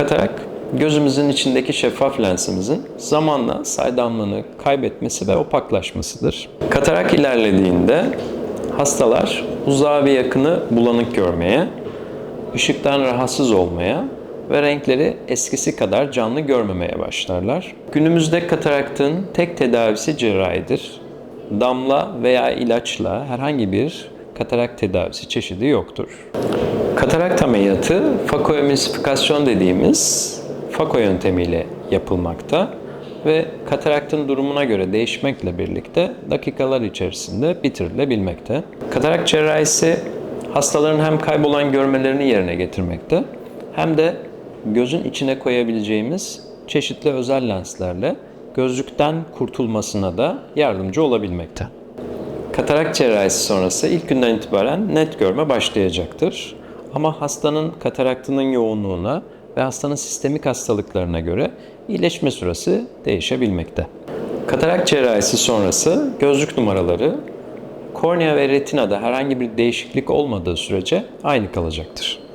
Katarak, gözümüzün içindeki şeffaf lensimizin zamanla saydamlığını kaybetmesi ve opaklaşmasıdır. Katarak ilerlediğinde hastalar uzağı ve yakını bulanık görmeye, ışıktan rahatsız olmaya ve renkleri eskisi kadar canlı görmemeye başlarlar. Günümüzde kataraktın tek tedavisi cerrahidir. Damla veya ilaçla herhangi bir katarak tedavisi çeşidi yoktur. Katarakt ameliyatı fakoemulsifikasyon dediğimiz fako yöntemiyle yapılmakta ve kataraktın durumuna göre değişmekle birlikte dakikalar içerisinde bitirilebilmekte. Katarak cerrahisi hastaların hem kaybolan görmelerini yerine getirmekte hem de gözün içine koyabileceğimiz çeşitli özel lenslerle gözlükten kurtulmasına da yardımcı olabilmekte. Katarak cerrahisi sonrası ilk günden itibaren net görme başlayacaktır. Ama hastanın kataraktının yoğunluğuna ve hastanın sistemik hastalıklarına göre iyileşme süresi değişebilmekte. Katarak cerrahisi sonrası gözlük numaraları kornea ve retinada herhangi bir değişiklik olmadığı sürece aynı kalacaktır.